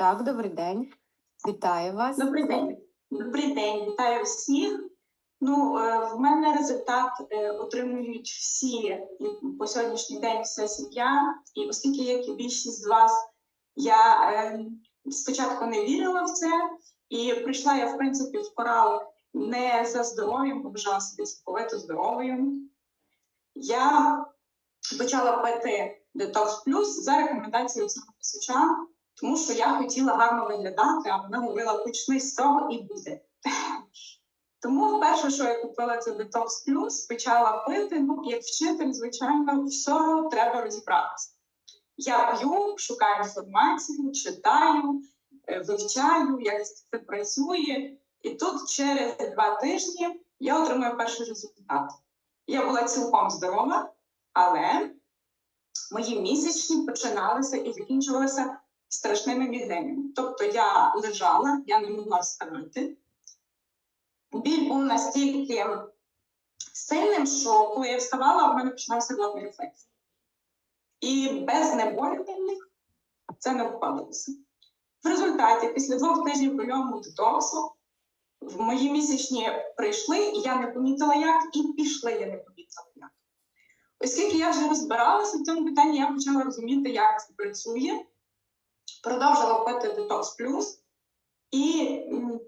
Так, добрий день. Вітаю вас. Добрий день. Добрий день, вітаю всіх. Ну, е, в мене результат е, отримують всі по сьогоднішній день вся сім'я. І оскільки, як і більшість з вас, я е, спочатку не вірила в це, і прийшла я, в принципі, в корал не за здоров'ям, бо вважала себе цілковито здоровою. Я почала пити Detox Plus за рекомендацією цього писача, тому що я хотіла гарно виглядати, а вона говорила, почни з цього і буде. Тому перше, що я купила, це Detox Plus, почала пити. Ну, як вчитель, звичайно, все треба розібратися. Я п'ю, шукаю інформацію, читаю, е, вивчаю, як це працює. І тут через два тижні я отримую перший результат. Я була цілком здорова, але мої місячні починалися і закінчувалися страшними мігренями. Тобто я лежала, я не могла вставати. Біль був настільки сильним, що коли я вставала, в мене починався головний рефлекс. І без знеболювальних це не вкладалося. В результаті, після двох тижнів прийому детоксу, в мої місячні прийшли, і я не помітила як, і пішли, я не помітила як. Оскільки я вже розбиралася в цьому питанні, я почала розуміти, як це працює продовжила пити Detox Plus. І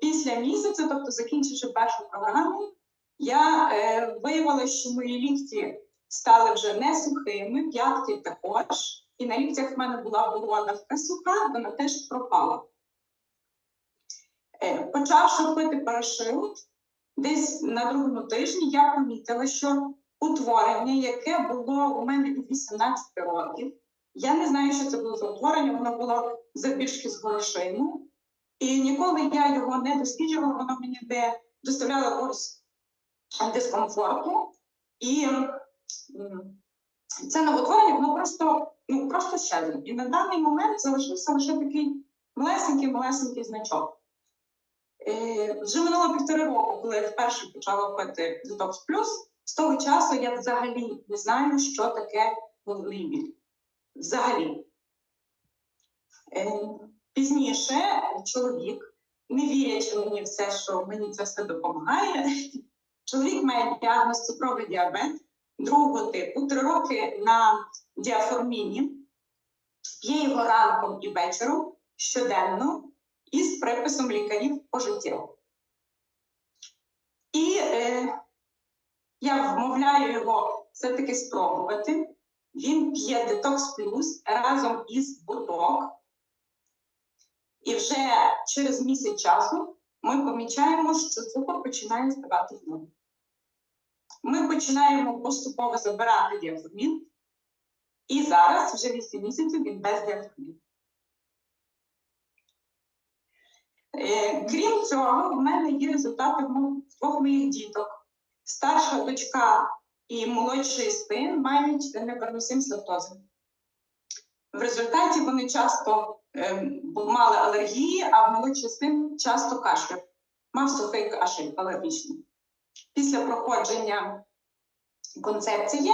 після місяця, тобто закінчивши першу програму, я е, виявила, що мої лікті стали вже не сухими, п'ятки також. І на ліктях в мене була бородавка суха, вона теж пропала. Е, почавши пити парашют, десь на другому тижні я помітила, що утворення, яке було у мене від 18 років, я не знаю, що це було за утворення, воно було завбільшки з горошину. І ніколи я його не досліджувала, воно мені не доставляло якогось дискомфорту. І це новотворення, воно просто, ну, просто щезло. І на даний момент залишився лише такий малесенький-малесенький значок. Е, вже минуло півтори року, коли я вперше почала пити Detox Plus, з того часу я взагалі не знаю, що таке головний біль. Взагалі. Е, Пізніше чоловік, не вірячи мені все, що мені це все допомагає, чоловік має діагноз цукровий діабет другого типу, три роки на діаформіні, п'є його ранком і вечором щоденно із приписом лікарів пожиттєво. І е, я вмовляю його все-таки спробувати. Він п'є детокс плюс разом із бурдок. І вже через місяць часу ми помічаємо, що цукор починає ставати в норму. Ми починаємо поступово забирати діаформін, і зараз вже 8 місяців він без діаформіну. Е, крім цього, в мене є результати двох моїх діток. Старша дочка і молодший син мають непереносимість лактози. В результаті вони часто ем, мали алергії, а в молодший син часто кашляв. Мав сухий кашель алергічний. Після проходження концепції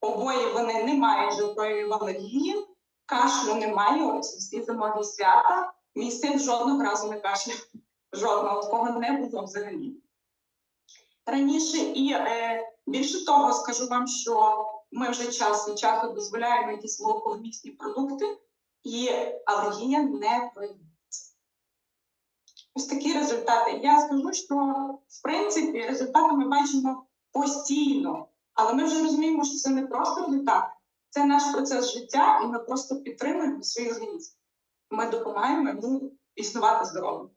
обоє вони не мають жовтої алергії, кашлю немає, ось всі зимові свята. Мій син жодного разу не кашляв. Жодного такого не було взагалі. Раніше і е, більше того, скажу вам, що ми вже час від часу дозволяємо якісь молоковмісні продукти, і алергія не проявляється. Ось такі результати. Я скажу, що в принципі результати ми бачимо постійно, але ми вже розуміємо, що це не просто результати, це наш процес життя, і ми просто підтримуємо свій організм. Ми допомагаємо йому існувати здоровим.